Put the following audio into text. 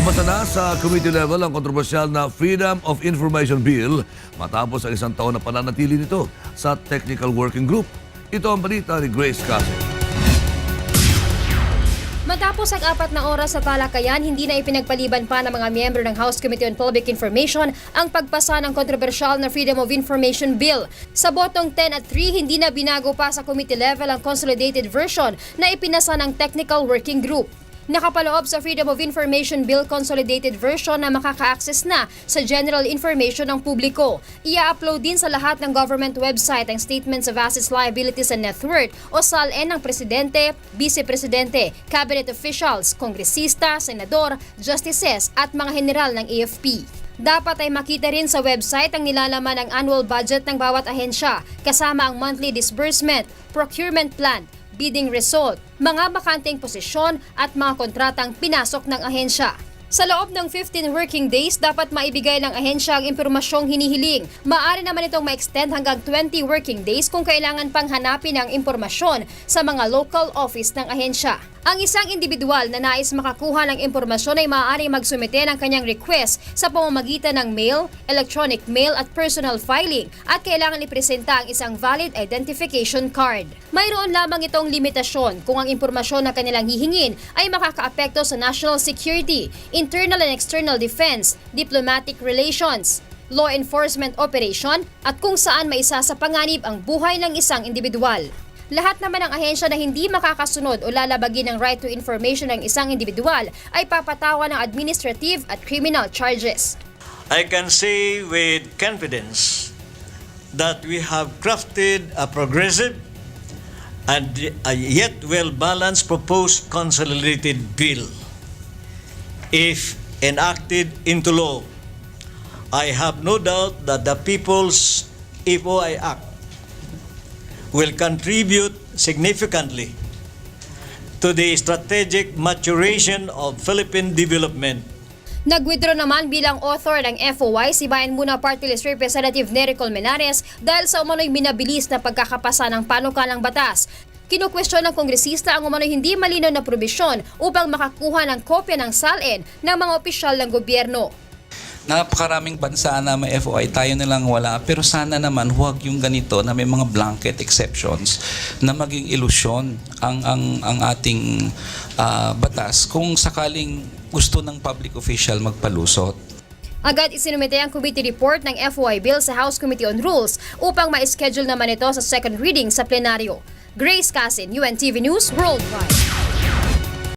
Umasa na sa committee level ang kontrobersyal na Freedom of Information Bill matapos ang isang taon na pananatili nito sa Technical Working Group. Ito ang balita ni Grace Cassie. Matapos ang apat na oras sa talakayan, hindi na ipinagpaliban pa ng mga miyembro ng House Committee on Public Information ang pagpasa ng kontrobersyal na Freedom of Information Bill. Sa botong 10 at 3, hindi na binago pa sa committee level ang consolidated version na ipinasa ng Technical Working Group. Nakapaloob sa Freedom of Information Bill Consolidated Version na makaka-access na sa general information ng publiko. Ia-upload din sa lahat ng government website ang Statements of Assets, Liabilities and Net Worth o SALN ng Presidente, Vice Presidente, Cabinet Officials, Kongresista, Senador, Justices at mga general ng AFP. Dapat ay makita rin sa website ang nilalaman ng annual budget ng bawat ahensya, kasama ang monthly disbursement, procurement plan, bidding result, mga bakanteng posisyon at mga kontratang pinasok ng ahensya. Sa loob ng 15 working days, dapat maibigay ng ahensya ang impormasyong hinihiling. Maaari naman itong ma-extend hanggang 20 working days kung kailangan pang hanapin ang impormasyon sa mga local office ng ahensya. Ang isang individual na nais makakuha ng impormasyon ay maaari magsumite ng kanyang request sa pamamagitan ng mail, electronic mail at personal filing at kailangan ipresenta ang isang valid identification card. Mayroon lamang itong limitasyon kung ang impormasyon na kanilang hihingin ay makakaapekto sa national security, internal and external defense, diplomatic relations, law enforcement operation at kung saan maisa sa panganib ang buhay ng isang individual. Lahat naman ng ahensya na hindi makakasunod o lalabagin ng right to information ng isang individual ay papatawan ng administrative at criminal charges. I can say with confidence that we have crafted a progressive and a yet well-balanced proposed consolidated bill. If enacted into law, I have no doubt that the People's EPOI Act will contribute significantly to the strategic maturation of Philippine development Nag-withdraw naman bilang author ng FOI si Bayan Muna Party List Representative Nery Colmenares dahil sa umano'y minabilis na pagkakapasa ng panukalang batas. Kinukwestiyon ng kongresista ang umano'y hindi malinaw na probisyon upang makakuha ng kopya ng salin ng mga opisyal ng gobyerno. Napakaraming bansa na may FOI, tayo nilang wala. Pero sana naman huwag yung ganito na may mga blanket exceptions na maging ilusyon ang ang ang ating ah, batas kung sakaling gusto ng public official magpalusot. Agad isinumite ang committee report ng FOI bill sa House Committee on Rules upang ma-schedule naman ito sa second reading sa plenaryo. Grace Casin, UNTV News Worldwide.